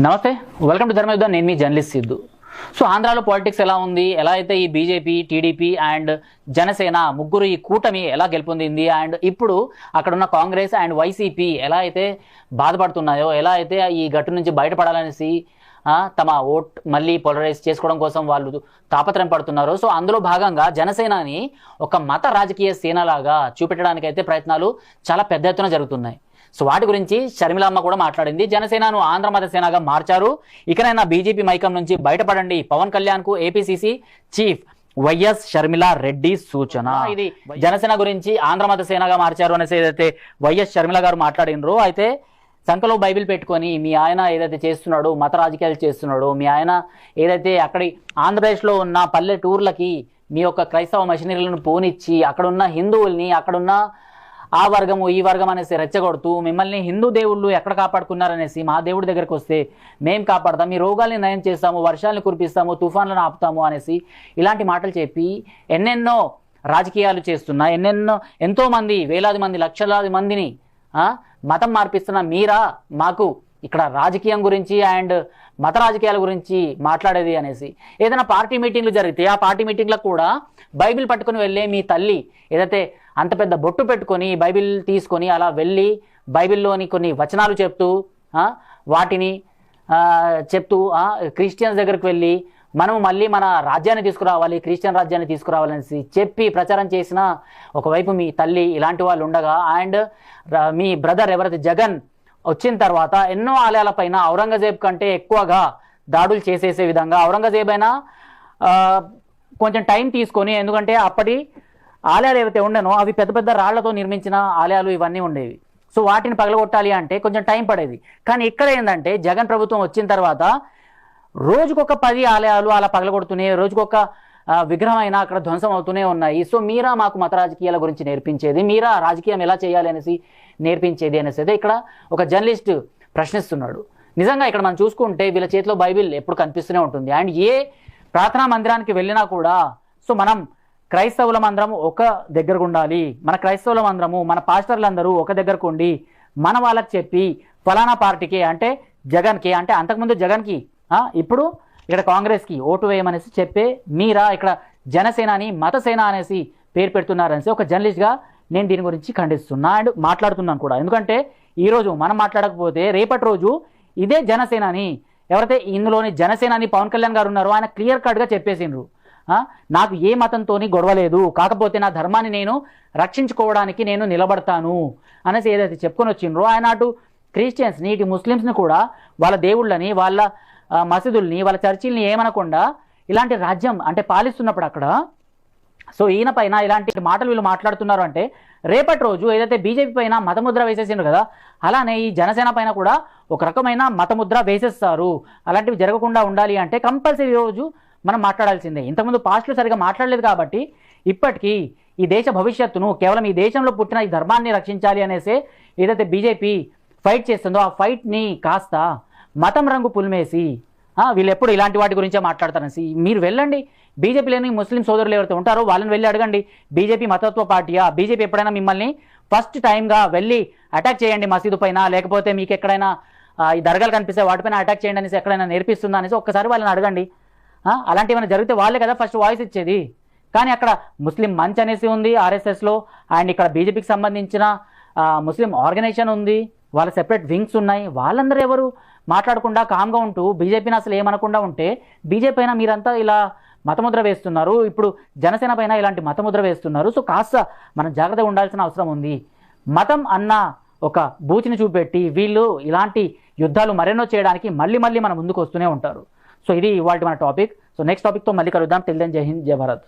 నమస్తే welcome to Dharmayuddham నేను మీ జర్నలిస్ట్ సిద్ధు. సో ఆంధ్రాలో పాలిటిక్స్ ఎలా ఉంది? ఎలా అయితే ఈ బీజేపీ టీడీపీ అండ్ జనసేన ముగ్గురు ఈ కూటమి ఎలా గెలుపొందింది? అండ్ ఇప్పుడు అక్కడున్న కాంగ్రెస్ అండ్ వైసీపీ ఎలా అయితే బాధపడుతున్నాయో ఎలా అయితే ఈ గట్టు నుంచి బయటపడాలనేసి తమ ఓట్ మళ్ళీ పోలరైజ్ చేసుకోవడం కోసం వాళ్ళు తాపత్రయం పడుతున్నారు సో అందులో భాగంగా జనసేనని ఒక మత రాజకీయ సేనలాగా చూపెట్టడానికి అయితే ప్రయత్నాలు చాలా పెద్ద ఎత్తున జరుగుతున్నాయి. సో వాటి గురించి షర్మిలమ్మ కూడా మాట్లాడింది. జనసేనను ఆంధ్ర మత సేనగా మార్చారు. ఇకనైనా బీజేపీ మైకం నుంచి బయటపడండి. పవన్ కళ్యాణ్కు APCC chief YS Sharmila Reddy సూచన. ఇది జనసేన గురించి ఆంధ్ర మత సేనగా మార్చారు అనేసి ఏదైతే వైఎస్ షర్మిల గారు మాట్లాడినరో అయితే సంఖలో బైబిల్ పెట్టుకొని మీ ఆయన ఏదైతే చేస్తున్నాడో మత రాజకీయాలు చేస్తున్నాడో మీ ఆయన ఏదైతే అక్కడి ఆంధ్రప్రదేశ్లో ఉన్న పల్లెటూర్లకి మీ యొక్క క్రైస్తవ మషినరీలను పోనిచ్చి అక్కడున్న హిందువుల్ని అక్కడున్న ఆ వర్గము ఈ వర్గం అనేసి రెచ్చగొడుతూ మిమ్మల్ని హిందూ దేవుళ్ళు ఎక్కడ కాపాడుకున్నారనేసి మా దేవుడి దగ్గరికి వస్తే మేము కాపాడతాం మీ రోగాల్ని నయం చేస్తాము వర్షాలను కురిపిస్తాము తుఫాన్లను ఆపుతాము అనేసి ఇలాంటి మాటలు చెప్పి ఎన్నెన్నో రాజకీయాలు చేస్తున్న ఎన్నెన్నో ఎంతోమంది వేలాది మంది లక్షలాది మందిని మతం మార్పిస్తున్న మీరా మాకు ఇక్కడ రాజకీయం గురించి అండ్ మత రాజకీయాల గురించి మాట్లాడేది అనేసి. ఏదైనా పార్టీ మీటింగ్లు జరిగితే ఆ పార్టీ మీటింగ్లకు కూడా బైబిల్ పట్టుకుని వెళ్ళే మీ తల్లి ఏదైతే అంత పెద్ద బొట్టు పెట్టుకొని బైబిల్ తీసుకొని అలా వెళ్ళి బైబిల్లోని కొన్ని వచనాలు చెప్తూ వాటిని చెప్తూ క్రిస్టియన్స్ దగ్గరికి వెళ్ళి మనం మళ్ళీ మన రాజ్యాన్ని తీసుకురావాలి క్రిస్టియన్ రాజ్యాన్ని తీసుకురావాలనేసి చెప్పి ప్రచారం చేసిన ఒకవైపు మీ తల్లి ఇలాంటి వాళ్ళు ఉండగా అండ్ మీ బ్రదర్ ఎవరైతే జగన్. వచ్చిన తర్వాత ఎన్నో ఆలయాలపైన ఔరంగజేబ్ కంటే ఎక్కువగా దాడులు చేసేసే విధంగా ఔరంగజేబ్ అయినా కొంచెం టైం తీసుకొని ఎందుకంటే అప్పటి ఆలయాలు ఏవైతే ఉండేనో అవి పెద్ద పెద్ద రాళ్ళతో నిర్మించిన ఆలయాలు ఇవన్నీ ఉండేవి. సో వాటిని పగలగొట్టాలి అంటే కొంచెం టైం పడేది. కానీ ఇక్కడ ఏంటంటే జగన్ ప్రభుత్వం వచ్చిన తర్వాత రోజుకొక పది ఆలయాలు అలా పగలగొడుతున్నాయి రోజుకొక విగ్రహం అయినా అక్కడ ధ్వంసం అవుతూనే ఉన్నాయి. సో మీరా మాకు మత రాజకీయాల గురించి నేర్పించేది. మీరా రాజకీయం ఎలా చేయాలి అనేసి నేర్పించేది అనేసి అయితే ఇక్కడ ఒక జర్నలిస్ట్ ప్రశ్నిస్తున్నాడు. నిజంగా ఇక్కడ మనం చూసుకుంటే వీళ్ళ చేతిలో బైబిల్ ఎప్పుడు కనిపిస్తూనే ఉంటుంది. అండ్ ఏ ప్రార్థనా మందిరానికి వెళ్ళినా కూడా సో మనం క్రైస్తవుల అందరం ఒక దగ్గరకు ఉండాలి. మన క్రైస్తవుల అందరము మన పాస్టర్లందరూ ఒక దగ్గరకు ఉండి మన వాళ్ళకి చెప్పి ఫలానా పార్టీకి అంటే జగన్కి అంటే అంతకుముందు జగన్కి ఇప్పుడు ఇక్కడ కాంగ్రెస్కి ఓటు వేయమనేసి చెప్పే మీరా ఇక్కడ జనసేనాని మతసేన అనేసి పేరు పెడుతున్నారనేసి ఒక జర్నలిస్ట్గా నేను దీని గురించి ఖండిస్తున్నా అండ్ మాట్లాడుతున్నాను కూడా. ఎందుకంటే ఈరోజు మనం మాట్లాడకపోతే రేపటి రోజు ఇదే జనసేనాని ఎవరైతే ఇందులోని జనసేనాని పవన్ కళ్యాణ్ గారు ఉన్నారో ఆయన క్లియర్ కట్గా చెప్పేసిండ్రు. నాకు ఏ మతంతోని గొడవ లేదు. కాకపోతే నా ధర్మాన్ని నేను రక్షించుకోవడానికి నేను నిలబడతాను అనేసి ఏదైతే చెప్పుకొని వచ్చిండ్రో ఆయన అటు క్రిస్టియన్స్ని ఇటు ముస్లిమ్స్ని కూడా వాళ్ళ దేవుళ్ళని వాళ్ళ మసీదుల్ని వాళ్ళ చర్చిల్ని ఏమనకుండా ఇలాంటి రాజ్యం అంటే పాలిస్తున్నప్పుడు అక్కడ సో ఈయన పైన ఇలాంటి మాటలు వీళ్ళు మాట్లాడుతున్నారు అంటే రేపటి రోజు ఏదైతే బీజేపీ పైన మతముద్ర వేసేసిండ్రు కదా అలానే ఈ జనసేన పైన కూడా ఒక రకమైన మతముద్ర వేసేస్తారు. అలాంటివి జరగకుండా ఉండాలి అంటే కంపల్సరీ రోజు మనం మాట్లాడాల్సిందే. ఇంతకుముందు పాస్ట్లో సరిగా మాట్లాడలేదు కాబట్టి ఇప్పటికీ ఈ దేశ భవిష్యత్తును కేవలం ఈ దేశంలో పుట్టిన ఈ ధర్మాన్ని రక్షించాలి అనేసే ఏదైతే బీజేపీ ఫైట్ చేస్తుందో ఆ ఫైట్ని కాస్త మతం రంగు పులిమేసి వీళ్ళు ఎప్పుడు ఇలాంటి వాటి గురించే మాట్లాడతారనేసి మీరు వెళ్ళండి. బీజేపీలోని ముస్లిం సోదరులు ఎవరైతే ఉంటారో వాళ్ళని వెళ్ళి అడగండి. బీజేపీ మతత్వ పార్టీయా? బీజేపీ ఎప్పుడైనా మిమ్మల్ని ఫస్ట్ టైంగా వెళ్ళి అటాక్ చేయండి మసీదు పైన లేకపోతే మీకు ఎక్కడైనా ఈ దర్గాలు కనిపిస్తే వాటిపైన అటాక్ చేయండి అనేసి ఎక్కడైనా నేర్పిస్తుందా అనేసి ఒక్కసారి వాళ్ళని అడగండి. అలాంటివి ఏమైనా జరిగితే వాళ్ళే కదా ఫస్ట్ వాయిస్ ఇచ్చేది. కానీ అక్కడ ముస్లిం మంచ్ అనేసి ఉంది ఆర్ఎస్ఎస్లో. అండ్ ఇక్కడ బీజేపీకి సంబంధించిన ముస్లిం ఆర్గనైజేషన్ ఉంది. వాళ్ళ సెపరేట్ వింగ్స్ ఉన్నాయి. వాళ్ళందరూ ఎవరు? మాట్లాడకుండా కామ్గా ఉంటూ బీజేపీని అసలు ఏమనకుండా ఉంటే బీజేపీ అయినా మీరంతా ఇలా మతముద్ర వేస్తున్నారు. ఇప్పుడు జనసేన పైన ఇలాంటి మతముద్ర వేస్తున్నారు. సో కాస్త మనం జాగ్రత్తగా ఉండాల్సిన అవసరం ఉంది. మతం అన్న ఒక బూచిని చూపెట్టి వీళ్ళు ఇలాంటి యుద్ధాలు మరెన్నో చేయడానికి మళ్ళీ మళ్ళీ మన ముందుకు వస్తూనే ఉంటారు. సో ఇది ఇవాళ మన టాపిక్ సో నెక్స్ట్ టాపిక్తో మళ్ళీ కలుద్దాం. తెలియని జై హింద్ జై భారత్